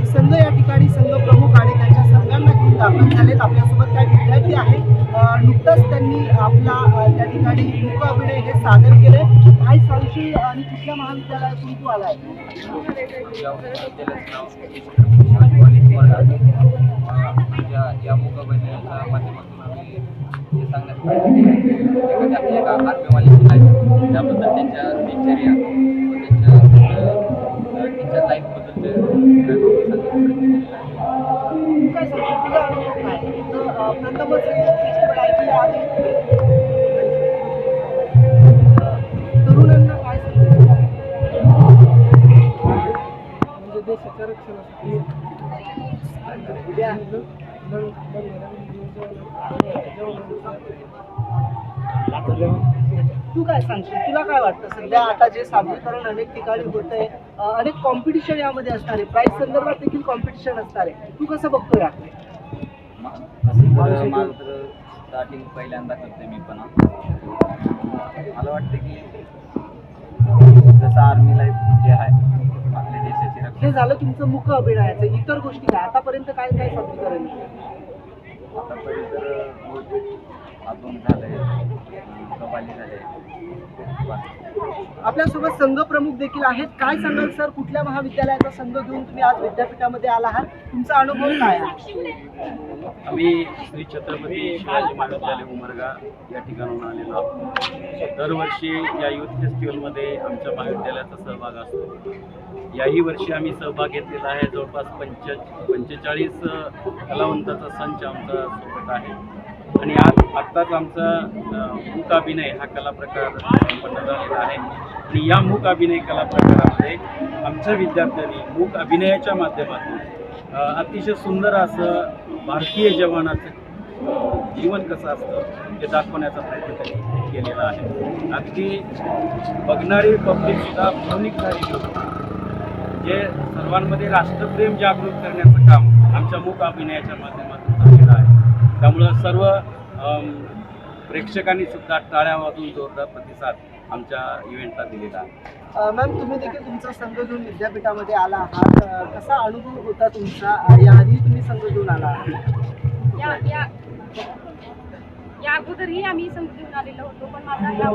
अनेक संघ या ठिकाणी संघ प्रमुख आणि त्यांच्या संघांना घेऊन दाखल झालेत. आपल्यासोबत काही विद्यार्थी आहेत. नुकतंच त्यांनी आपला त्या ठिकाणी मूक अभिनय हे सादर केले काय सांगशील आणि कुठल्या महाविद्यालयातून तू आलाय? या या माध्यमातून आम्ही हे सांगण्यात आपल्या एका आर्मीवाले आहेत त्याबद्दल त्यांच्या दिनचर्या. तरुणांना काय म्हणजे देशाच्या रक्षणासाठी तू काय सांगशील? तुला काय वाटतं? सध्या आता जे सादरीकरण अनेक ठिकाणी होत आहे अनेक कॉम्पिटिशन यामध्ये असणार आहे प्राईज संदर्भात देखील कॉम्पिटिशन असणार आहे तू कसं बघतो याकडे? माझं स्टार्टिंग पहिल्यांदा करते मी पण. मला वाटतं की जसं आर्मी लाईफ जे आहे आपल्या देशाची रक्षण हे झालं तुमचं मुख अभिनयाचं इतर गोष्टी काय? आतापर्यंत काय काय सादरीकरण? आतापर्यंत कबाली झाले आपल्यासोबत संघ प्रमुख देखील आहेत. काय सांगाल सर? कुठल्या महाविद्यालयाचा संघ घेऊन तुम्ही आज विद्यापीठामध्ये आला आहात? तुमचा अनुभव काय आहे? आम्ही श्री छत्रपती शिवाजी महाविद्यालय उमरगा या ठिकाणाहून आलेलो आहोत. दरवर्षी या युथ फेस्टिवलमध्ये आमच्या महाविद्यालयाचा सहभाग असतो. याही वर्षी आम्ही सहभाग घेतलेला आहे. जवळपास पंच पंचेचाळीस कलावंताचा संच आमचा सोबत आहे. आणि आज आत्ताच आमचा मूक अभिनय हा कला प्रकार संपन्न झालेला आहे. आणि या मूक अभिनय कला प्रकारामध्ये आमच्या विद्यार्थ्यांनी मूक अभिनयाच्या माध्यमातून अतिशय सुंदर असं भारतीय जवानाचं जीवन कसं असतं हे दाखवण्याचा प्रयत्न त्यांनी केलेला आहे. अगदी बघणारी पब्लिकसुद्धा भावनिक झाली जे सर्वांमध्ये राष्ट्रप्रेम जागृत करण्याचं काम आमच्या मूक अभिनयाच्या माध्यमातून त्यामुळं सर्व प्रेक्षकांनी सुद्धा टाळ्या वाजवून जोरदार प्रतिसाद आमच्या इव्हेंटला दिलेला आहे. मॅम तुम्ही देखील तुमचा संघ घेऊन विद्यापीठामध्ये आला आहात. कसा अनुभव होता तुमचा? याआधी तुम्ही संघ घेऊन आला आहात. या या या अगोदरही आम्ही समजून आलेलो होतो पण माझा या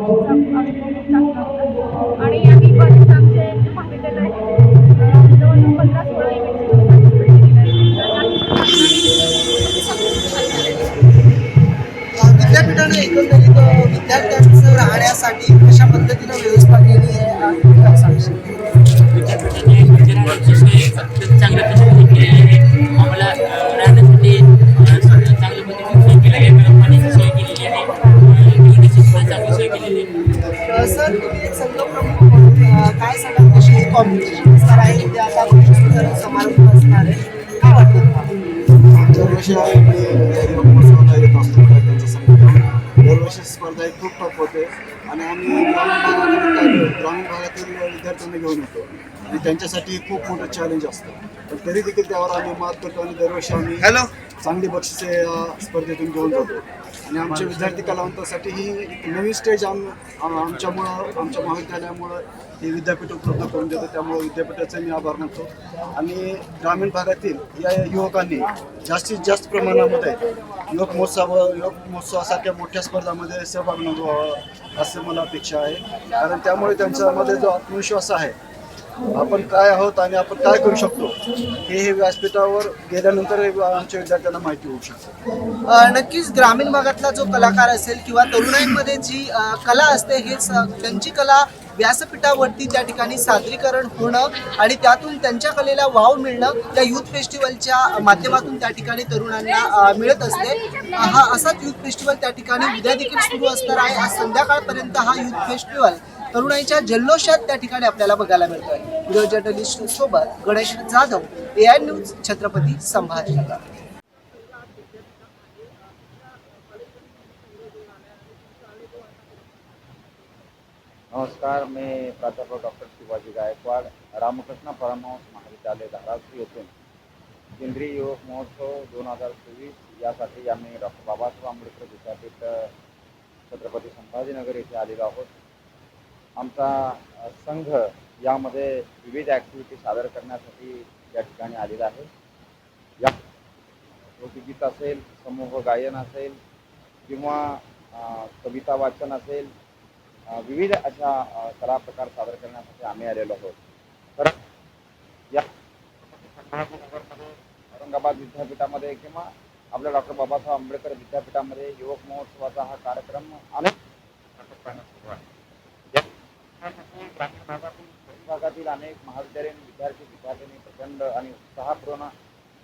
आणि आम्ही बरेच आमचे महाविद्यालय अं, जवळजवळ पंधरा सोळा कॉम्पिटिशन असणार आहे उद्या आता बक्षीस समारोह असणार आहे काय वाटतं तुम्हाला? दरवर्षी येत असतो स्पर्धा ही खूप टफ होते आणि आम्ही ग्रामीण भागातील विद्यार्थ्यांना घेऊन येतो आणि त्यांच्यासाठी खूप मोठं चॅलेंज असतं पण तरी देखील त्यावर आम्ही मात करतो आणि दरवर्षी आम्ही चांगली बक्षिसे स्पर्धेतून घेऊन जातो आणि आमच्या विद्यार्थी कलावंतासाठी ही एक नवीन स्टेज आम आमच्यामुळं आमच्या महाविद्यालयामुळं हे विद्यापीठ उपलब्ध करून देतं त्यामुळे विद्यापीठाचे मी आभार मानतो. आणि ग्रामीण भागातील या युवकांनी जास्तीत जास्त प्रमाणामध्ये युवक महोत्सव युवक महोत्सवासारख्या मोठ्या स्पर्धामध्ये सहभाग नोंदवावा असं मला अपेक्षा आहे. कारण त्यामुळे त्यांच्यामध्ये जो आत्मविश्वास आहे आपण काय आहोत आणि आपण काय करू शकतो हे हे व्यासपीठावर गेल्यानंतर आमच्या विद्यार्थ्यांना माहिती होऊ शकते. नक्कीच ग्रामीण भागातला जो कलाकार असेल किंवा तरुणाईमध्ये जी कला असते हे त्यांची कला व्यासपीठावरती त्या ठिकाणी सादरीकरण होणं आणि त्यातून त्यांच्या कलेला वाव मिळणं या युथ फेस्टिवलच्या माध्यमातून त्या ठिकाणी तरुणांना मिळत असते. हा असाच युथ फेस्टिवल त्या ठिकाणी उद्या देखील सुरू असणार आहे. आज संध्याकाळपर्यंत हा यूथ फेस्टिवल तरुणाईच्या जल्लोषात त्या ठिकाणी आपल्याला बघायला मिळतोय. व्हिडिओ जर्नलिस्ट सोबत Ganesh Jadhav A I news Chhatrapati Sambhaji नमस्कार मी प्राध्यापक डॉक्टर शिवाजी गायकवाड रामकृष्ण परमहंस महाविद्यालय धाराशिव येथून. केंद्रीय युवक महोत्सव दोन हजार चोवीस यासाठी आम्ही डॉक्टर बाबासाहेब आंबेडकर विद्यापीठ छत्रपती संभाजीनगर येथे आलेलो आहोत. आमचा संघ यामध्ये विविध ॲक्टिव्हिटी सादर करण्यासाठी या ठिकाणी आलेला आहे. या लोकगीत असेल समूह गायन असेल किंवा कविता वाचन असेल विविध अशा कला प्रकार सादर करण्यासाठी आम्ही आलेलो आहोत. तर या औरंगाबाद विद्यापीठामध्ये किंवा आपल्या डॉक्टर बाबासाहेब आंबेडकर विद्यापीठामध्ये युवक महोत्सवाचा हा कार्यक्रम अनेक सातत्यानं भागातील अनेक महाविद्यालयीन विद्यार्थी विद्यार्थ्यांनी प्रचंड आणि उत्साहपूर्ण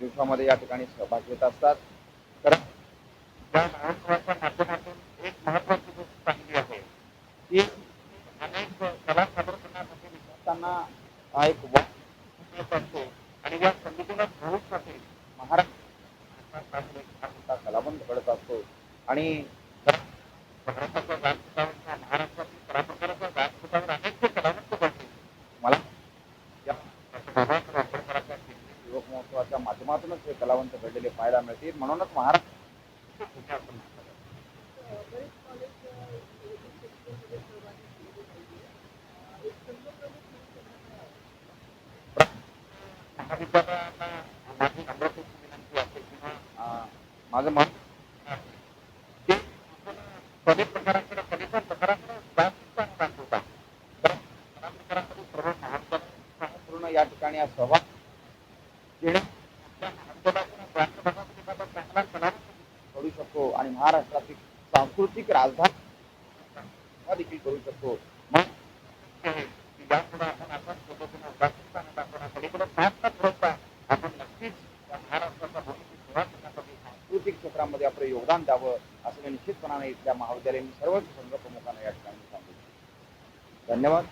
दिवसामध्ये या ठिकाणी सहभाग घेत असतात. तर या महोत्सवाच्या माध्यमातून एक महत्वाची गोष्ट चांगली आहे. की अनेक कला सादर करण्यासाठी विद्यार्थ्यांना हा एक वाव असतो. आणि या संधीतूनच भविष्यातील महाराष्ट्र कलावंत घडत असतो. आणि भारताच्या किंवा महाराष्ट्रातील कलाप्रकाराच्या व्यासपीठावर अनेक जे कलावंत घडले मला या बाबासाहेब आंबेडकरांच्या केंद्रीय युवक महोत्सवाच्या माध्यमातूनच हे कलावंत घडलेले पाहायला मिळतील. म्हणूनच महाराष्ट्र माझं मत की कवी प्रकाराकडे कवीच्या प्रकाराकडे जास्त दाखवता तर कला प्रकाराकडे सर्व महाविद्यालय पूर्ण या ठिकाणी हा सहभाग केला त्या महाविद्यालयातून ग्रामीण भागात एखादा चांगला कलावंत घडू शकतो आणि महाराष्ट्रातील सांस्कृतिक राजधानी देखील करू शकतो. मग आपण सांस्कृतिक क्षेत्रामध्ये आपलं योगदान द्यावं असं मी निश्चितपणाने इथल्या महाविद्यालयीन सर्वच संघ प्रमुखांना या ठिकाणी सांगितलं धन्यवाद.